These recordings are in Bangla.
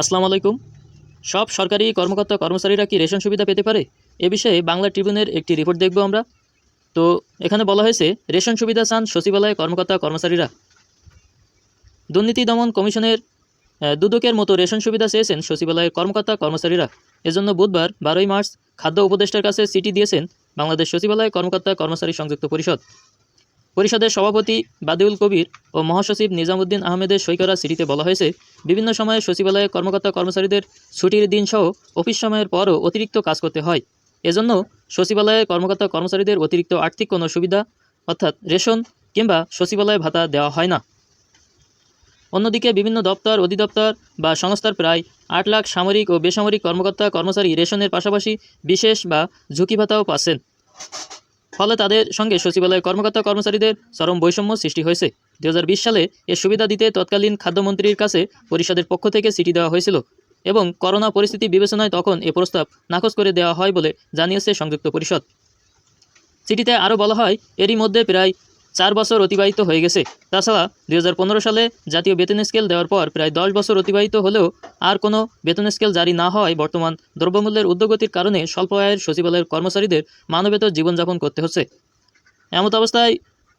আসসালামু আলাইকুম। সব সরকারি কর্মকর্তা কর্মচারীরা কি রেশন সুবিধা পেতে পারে? এ বিষয়ে বাংলা ট্রিবিউনের একটি রিপোর্ট দেখব আমরা। তো এখানে বলা হয়েছে, রেশন সুবিধা চান সচিবালয়ে কর্মকর্তা কর্মচারীরা। দুর্নীতি দমন কমিশনের দুদকের মতো রেশন সুবিধা চেয়েছেন সচিবালয়ের কর্মকর্তা কর্মচারীরা। এজন্য বুধবার, বারোই মার্চ, খাদ্য উপদেষ্টার কাছে চিঠি দিয়েছেন বাংলাদেশ সচিবালয় কর্মকর্তা কর্মচারী সংযুক্ত পরিষদ। পরিষদের সভাপতি বাদিউল কবির ও মহাসচিব নিজামুদ্দিন আহমেদের সই করা চিঠিতে বলা হয়েছে, বিভিন্ন সময়ে সচিবালয়ে কর্মকর্তা কর্মচারীদের ছুটির দিন সহ অফিস সময়ের পরও অতিরিক্ত কাজ করতে হয়। এজন্য সচিবালয়ে কর্মকর্তা কর্মচারীদের অতিরিক্ত আর্থিক কোনো সুবিধা, অর্থাৎ রেশন কিংবা সচিবালয় ভাতা দেওয়া হয় না। অন্যদিকে বিভিন্ন দপ্তর, অধিদপ্তর বা সংস্থার প্রায় আট লাখ সামরিক ও বেসামরিক কর্মকর্তা কর্মচারী রেশনের পাশাপাশি বিশেষ বা ঝুঁকি ভাতাও পাচ্ছেন। ফলে তাদের সঙ্গে সচিবালয়ের কর্মকর্তা কর্মচারীদের চরম বৈষম্য সৃষ্টি হয়েছে। দু হাজার বিশ সালে এ সুবিধা দিতে তৎকালীন খাদ্যমন্ত্রীর কাছে পরিষদের পক্ষ থেকে চিঠি দেওয়া হয়েছিল এবং করোনা পরিস্থিতি বিবেচনায় তখন এ প্রস্তাব নাকচ করে দেওয়া হয় বলে জানিয়েছে সংযুক্ত পরিষদ। চিঠিতে আরও বলা হয়, এরই মধ্যে প্রায় চার বছর অতিবাহিত হয়ে গেছে। তাছাড়া দুই হাজার পনেরো সালে জাতীয় বেতন স্কেল দেওয়ার পর প্রায় দশ বছর অতিবাহিত হলেও আর কোনো বেতন স্কেল জারি না হওয়ায় বর্তমান দ্রব্যমূল্যের ঊর্ধ্বগতির কারণে স্বল্প আয়ের সচিবালয়ের কর্মচারীদের মানবেতর জীবনযাপন করতে হচ্ছে। এমত অবস্থায়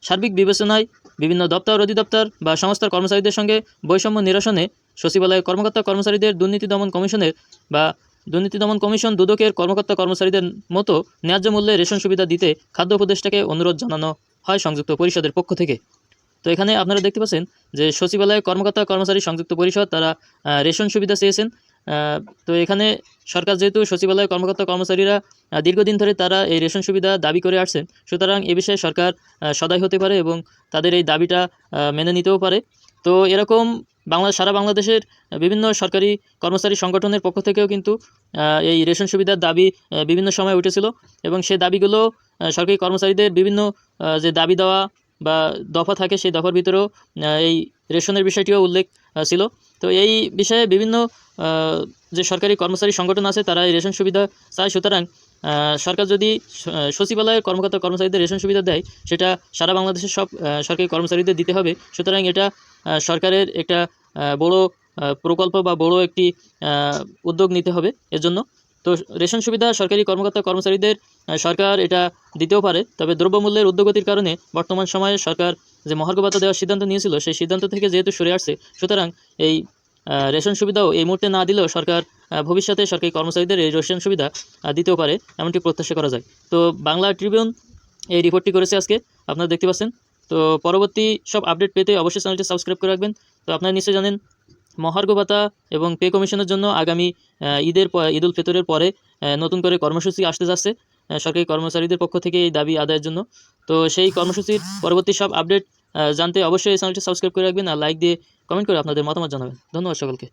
সার্বিক বিবেচনায় বিভিন্ন দপ্তর, অধিদপ্তর বা সংস্থার কর্মচারীদের সঙ্গে বৈষম্য নিরসনে সচিবালয়ের কর্মকর্তা কর্মচারীদের দুর্নীতি দমন কমিশনের বা দুর্নীতি দমন কমিশন দুদকের কর্মকর্তা কর্মচারীদের মতো ন্যায্য মূল্যে রেশন সুবিধা দিতে খাদ্য উপদেষ্টাকে অনুরোধ জানানো হয় সংযুক্ত পরিষদের পক্ষ থেকে। তো এখানে আপনারা দেখতে পাচ্ছেন যে সচিবালয়ের কর্মকর্তা কর্মচারী সংযুক্ত পরিষদ তারা রেশন সুবিধা চেয়েছেন। তো এখানে সরকার যেহেতু সচিবালয়ের কর্মকর্তা কর্মচারীরা দীর্ঘদিন ধরে তারা এই রেশন সুবিধা দাবি করে আসছেন সুতরাং এ বিষয়ে সরকার সদয় হতে পারে এবং তাদের এই দাবিটা মেনে নিতেও পারে। তো এরকম বাংলা, সারা বাংলাদেশের বিভিন্ন সরকারি কর্মচারী সংগঠনের পক্ষ থেকেও কিন্তু এই রেশন সুবিধার দাবি বিভিন্ন সময় উঠেছিল এবং সেই দাবিগুলো সরকারি কর্মচারীদের বিভিন্ন যে দাবি দেওয়া বা দফা থাকে সেই দফার ভিতরেও এই রেশনের বিষয়টিও উল্লেখ ছিল। তো এই বিষয়ে বিভিন্ন যে সরকারি কর্মচারী সংগঠন আছে, তারা এই রেশন সুবিধা চায়। সুতরাং সরকার যদি সচিবালয়ের কর্মকর্তা কর্মচারীদের রেশন সুবিধা দেয়, সেটা সারা বাংলাদেশের সব সরকারি কর্মচারীদের দিতে হবে। সুতরাং এটা সরকারের একটা বড় প্রকল্প বা বড় একটি উদ্যোগ নিতে হবে এর জন্য। তো রেশন সুবিধা সরকারি কর্মকর্তা কর্মচারীদের সরকার এটা দিতেও পারে, তবে দ্রব্যমূল্যের উদ্যোগতির কারণে বর্তমান সময়ে সরকার যে মহার্ঘ ভাতা দেওয়ার সিদ্ধান্ত নিয়েছিল, সেই সিদ্ধান্ত থেকে যেহেতু সরে আসছে, সুতরাং এই রেশন সুবিধাও এই মুহূর্তে না দিলেও সরকার ভবিষ্যতে সরকারি কর্মচারীদের এই রেশন সুবিধা দিতেও পারে, এমনটি প্রত্যাশা করা যায়। তো বাংলা ট্রিবিউন এই রিপোর্টটি করেছে আজকে, আপনারা দেখতে পাচ্ছেন। তো পরবর্তী সব আপডেট পেতে অবশ্যই চ্যানেলটি সাবস্ক্রাইব করে রাখবেন। তো আপনারা নিশ্চয়ই জানেন মহার্ঘ ভাতা এবং পে কমিশনের জন্য আগামী ঈদের প- ঈদ উল ফিতরের পরে নতুন করে কর্মসূচি আসতে যাচ্ছে। সরকারি কর্মচারীদের পক্ষ থেকে এই দাবি আদায়ের জন্য। তো সেই কর্মসূচির পরবর্তী সব আপডেট জানতে অবশ্যই এই চ্যানেলটি সাবস্ক্রাইব করে রাখবেন আর লাইক দিয়ে কমেন্ট করে আপনাদের মতামত জানাবেন। ধন্যবাদ সকলকে।